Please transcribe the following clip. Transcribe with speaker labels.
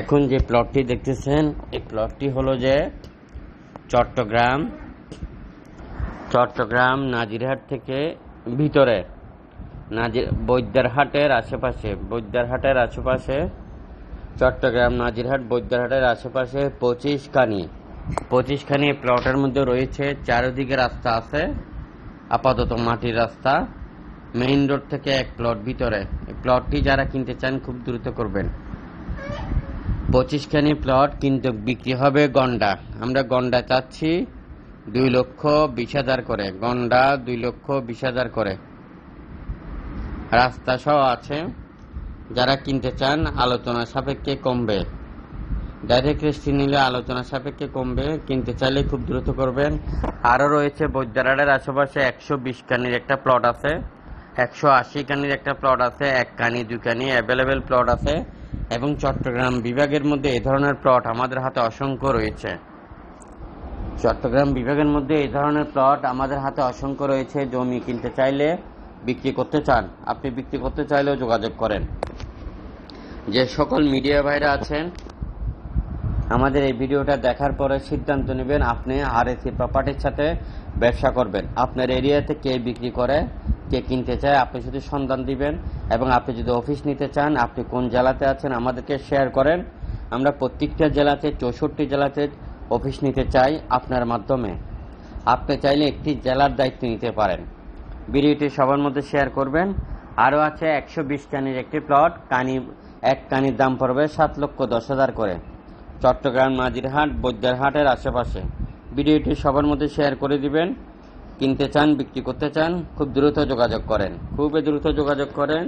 Speaker 1: এখন যে প্লটটি দেখতেছেন, এই প্লটটি হলো যে চট্টগ্রাম চট্টগ্রাম নাজিরহাট থেকে ভিতরে নাজির বৈদ্যারহাটের আশেপাশে বৈদ্যারহাটের আশেপাশে, চট্টগ্রাম নাজিরহাট, বৈদ্যারহাটের আশেপাশে পঁচিশ কানি পঁচিশ খানি প্লটের মধ্যে রয়েছে। চারিদিকে রাস্তা আছে, আপাতত মাটির রাস্তা। মেইন রোড থেকে এক প্লট ভিতরে। প্লটটি যারা কিনতে চান খুব দ্রুত করবেন। পঁচিশখানি প্লট কিন্তু বিক্রি হবে গন্ডা। আমরা গন্ডা চাচ্ছি দুই লক্ষ বিশ হাজার করে। গন্ডা দুই লক্ষ বিশ হাজার করে। রাস্তা সহ আছে। যারা কিনতে চান, আলোচনা সাপেক্ষে কমবে। ডাইরেক্ট রেস্টি নিলে আলোচনা সাপেক্ষে কমবে। কিনতে চাইলে খুব দ্রুত করবেন। আরও রয়েছে বৈদ্যারাটের আশেপাশে একশো বিশ কানির একটা প্লট আছে। একশো আশি কানির একটা প্লট আছে। এক কানি দুই কানি অ্যাভেলেবেল প্লট আছে। এবং চট্টগ্রাম বিভাগের মধ্যে এ ধরনের প্লট আমাদের হাতে অসংখ্য রয়েছে। চট্টগ্রাম বিভাগের মধ্যে এই ধরনের প্লট আমাদের হাতে অসংখ্য রয়েছে। জমি কিনতে চাইলে বিক্রি করতে চান, আপনি বিক্রি করতে চাইলেও যোগাযোগ করেন। যে সকল মিডিয়া ভাইরা আছেন, আমাদের এই ভিডিওটা দেখার পরে সিদ্ধান্ত নেবেন আপনি আর এসি প্রপার্টির সাথে ব্যবসা করবেন। আপনার এরিয়াতে কে বিক্রি করে, কে কিনতে চায়, আপনি শুধু সন্ধান দিবেন। এবং আপনি যদি অফিস নিতে চান, আপনি কোন জেলাতে আছেন আমাদেরকে শেয়ার করেন। আমরা প্রত্যেকটা জেলাতে, চৌষট্টি জেলাতে অফিস নিতে চাই আপনার মাধ্যমে। আপনি চাইলে একটি জেলার দায়িত্ব নিতে পারেন। ভিডিওটি সবার মধ্যে শেয়ার করবেন। আরও আছে একশো বিশ কানির একটি প্লট, কানি, এক কানির দাম পড়বে সাত লক্ষ দশ হাজার করে। চট্টগ্রাম নাজিরহাট বৈদ্যারহাটের আশেপাশে। ভিডিওটি সবার মধ্যে শেয়ার করে দিবেন। কিনতে চান বিক্রি করতে চান খুব দ্রুত যোগাযোগ করেন। খুবই দ্রুত যোগাযোগ করেন।